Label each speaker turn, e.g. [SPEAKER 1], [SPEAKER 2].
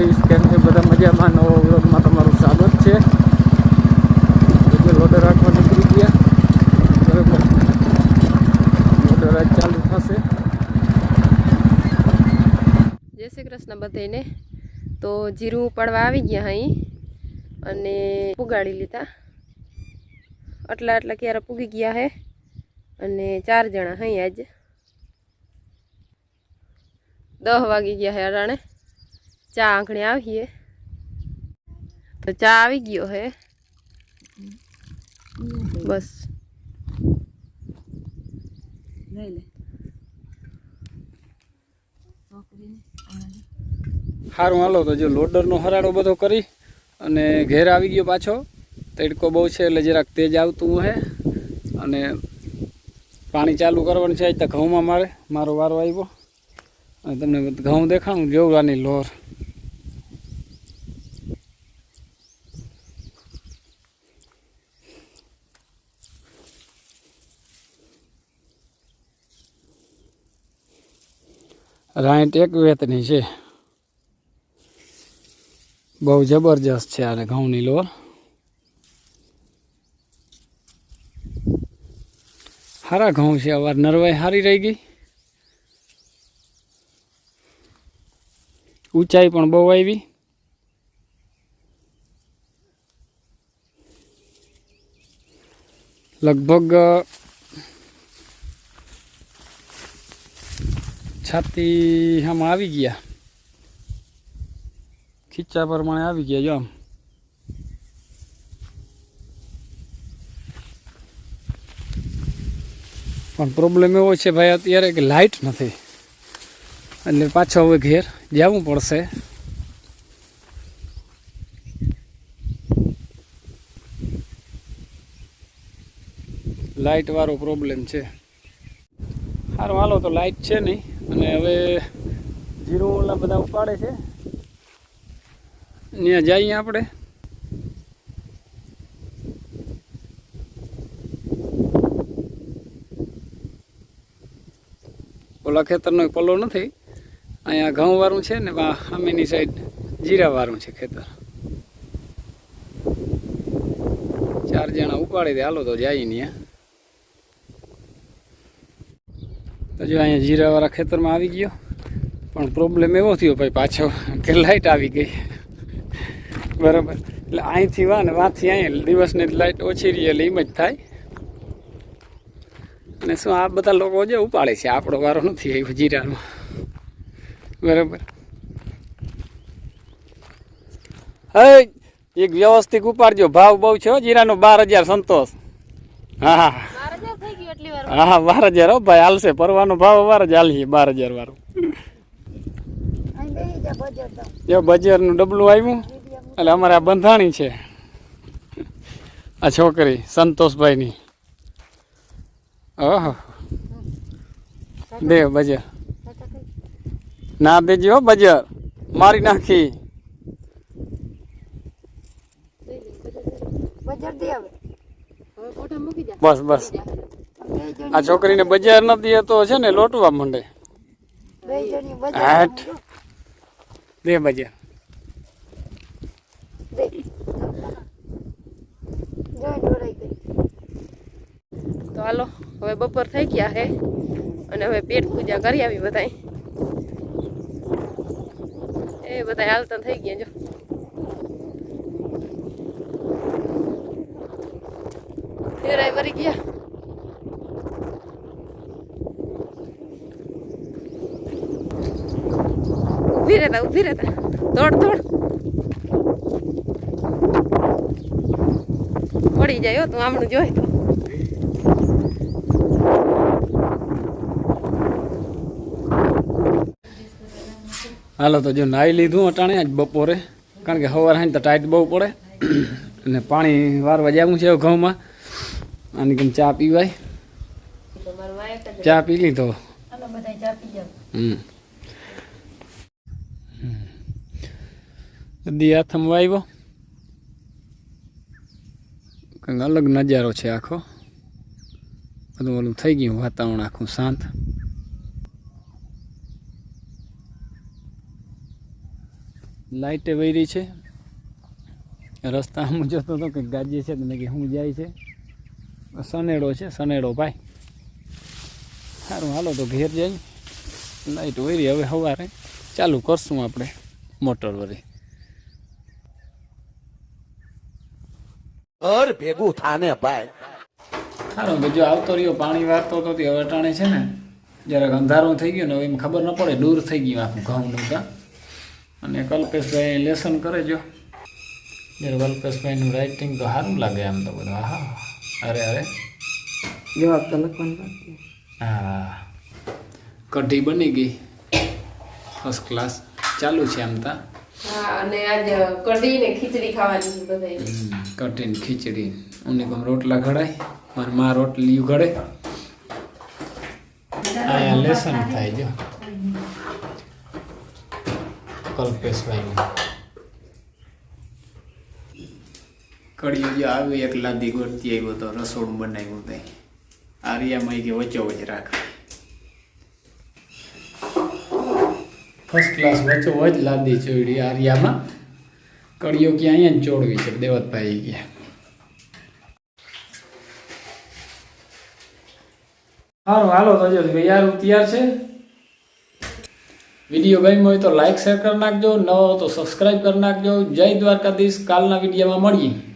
[SPEAKER 1] કહીશ કેમ કે બધા મજામાં? નવો વ્લોગમાં તમારું સ્વાગત છે. બધે લોડર રાખવા નીકળી ગયા બરાબર લોડર ચાલુ થશે.
[SPEAKER 2] જય શ્રી કૃષ્ણ બધાને તો જીરું ઉપાડવા આવી ગયા અહીં અને પુગાડી લીધા. આટલા આટલા ક્યારે પૂગી ગયા હે? અને ચાર જણા અહીં આજ. દહ વાગી ગયા હે અટાણે ચા આંખણે આવીએ. તો ચા આવી ગયો હે. બસ.
[SPEAKER 1] સારું હાલો તો જો લોડરનો હરાડો બધો કરી અને ઘેર આવી ગયો પાછો. તડકો બહુ છે એટલે જરાક તેજ આવતું હે. અને પાણી ચાલુ કરવાનું છે આજ તો ઘઉંમાં મારે મારો વારો આવ્યો. અને તમને ઘઉં દેખાણું આની લોર. રાઈટ એક વેતની છે. બહુ જબરજસ્ત છે આને ઘઉંની લોર સારા ઘઉં છે અવાર, નરવાઈ સારી રહી ગઈ. ઊંચાઈ પણ બહુ આવી. લગભગ છાતી આમ આવી ગયા. ખીચા પ્રમાણે આવી ગયા જો આમ. પણ પ્રોબ્લેમ એવો છે ભાઈ, અત્યારે કે લાઇટ નથી. એટલે પાછો હવે ઘેર જવું પડશે. લાઇટ વાળો પ્રોબ્લેમ છે. સારું હાલો, તો લાઇટ છે નહીં. અને હવે જીરું ઓલા બધા ઉપાડે છે. ત્યાં જઈએ આપણે. ઓલા ખેતરનો પલ્લો નથી. અહીંયા ઘઉં વાળું છે ને સામેની સાઈડ જીરા વાળું છે ખેતર. ચાર જણા ઉપાડી દે. હાલો તો જાય ત્યાં તો જો અહીંયા જીરાવાળા ખેતરમાં આવી ગયો. પણ પ્રોબ્લેમ એવો થયો ભાઈ પાછો કે લાઇટ આવી ગઈ. બરાબર. એટલે અહીંથી વા ને વાંથી અહીં દિવસની લાઇટ ઓછી રહી એટલે એમ જ થાય. અને શું આ બધા લોકો જે ઉપાડે છે, આપણો વારો નથી આવ્યો જીરામાં બરાબર. હે, એક વ્યવસ્થિત ઉપાડજો. ભાવ બહુ છે જીરાનો બાર હજાર સંતોષ. હા
[SPEAKER 2] એટલી વાર
[SPEAKER 1] હા બાર હજાર ભાઈ હાલશે. પરવાનો ભાવ વાર જ હાલીએ બાર હજાર વાળું. જો બજારનું ડબલું આવ્યું એટલે અમારે આ બંધાણી છે. આ છોકરી સંતોષભાઈની. ઓહો. દે બજાર. ના દેજો બજાર. મારી નાખી. બસ બસ. આ છોકરીને બજાર નથી તો છે ને લોટવા માંડે.
[SPEAKER 3] બે
[SPEAKER 1] હાટ.
[SPEAKER 3] બજાર.
[SPEAKER 1] દે
[SPEAKER 2] તો હાલો હવે બપોર થઈ ગયા હે અને હવે પેટ પૂજા કરી આવી બધાય. એ બધા હાલતા થઈ ગયા જો. ફેરાય વરી ગયા. ઊભી રહેતા ઊભી રહેતા. દોડ દોડ. પડી જાય હો તું આમણું જોઈ તો.
[SPEAKER 1] હાલો તો જો નાહી લીધું અટાણે આજ બપોરે કારણ કે સવાર હાઈ તો ટાઈટ બહુ પડે. અને પાણી વારવા જવું છે ઘઉંમાં. આની કેમ ચા પીવાય? ચા પી લીધો.
[SPEAKER 3] હાલો બધા ચા પી જાવ
[SPEAKER 1] હમ. નદી હાથમાં આવ્યો કંઈક અલગ નજારો છે આખો. બધું ઓલું થઈ ગયું વાતાવરણ આખું શાંત. લાઇટે વૈરી છે. રસ્તા હું જોતો હતો કે ગાજી છે મેં કે હું જાય છે. સનેડો છે સનેડો ભાઈ. સારું હાલો તો ઘેર જાય લાઇટ વૈરી હવે સવારે ચાલુ કરશું આપણે મોટર વળી
[SPEAKER 4] ઘર ભેગું થાને ભાઈ.
[SPEAKER 1] સારું બીજો આવતો રહ્યો પાણી વારતો તો હવે અટાણે છે ને જરાક અંધારું થઈ ગયું ને હવે એમ ખબર ન પડે દૂર થઈ ગયું આખું ઘઉંનું કા અને કલ્પેશભાઈ લેસન કરે જો. જ્યારે કલ્પેશભાઈનું રાઇટિંગ તો સારું લાગે આમ તો બધું. હા અરે અરે.
[SPEAKER 2] જવાબ તો લખવાનું
[SPEAKER 1] હા કઢી બની ગઈ. ફર્સ્ટ ક્લાસ ચાલુ છે આમ તા.
[SPEAKER 2] હા અને આજ કઢી ને ખીચડી ખાવાની છે બધાય.
[SPEAKER 1] કઢી ને ખીચડી. ઉની કોમ રોટલા ઘડાય? મારે માં રોટલી ઘડે અહીંયા લેસન થાય જો. કલ્પેશભાઈ કડીઓ જે આવ્યું એક લાદી ગોળતી આવ્યો તો રસોડું બનાવ્યું તે આર્યામાં કે વચ્ચો વચ્ચે રાખ. ફર્સ્ટ ક્લાસ વચ્ચે હોય જ લાદી ચોડી આર્યામાં કડીઓ કે અહીંયા ચોડવી છે? દેવતભાઈ ગયા. સારું હાલો, તો જો છે. વીડિયો ગમ્યો હોય તો લાઈક શેર કરી નાખજો. નવો તો સબસ્ક્રાઈબ કરી નાખજો. જય દ્વારકાધીશ. કાલના વિડીયોમાં મળીએ.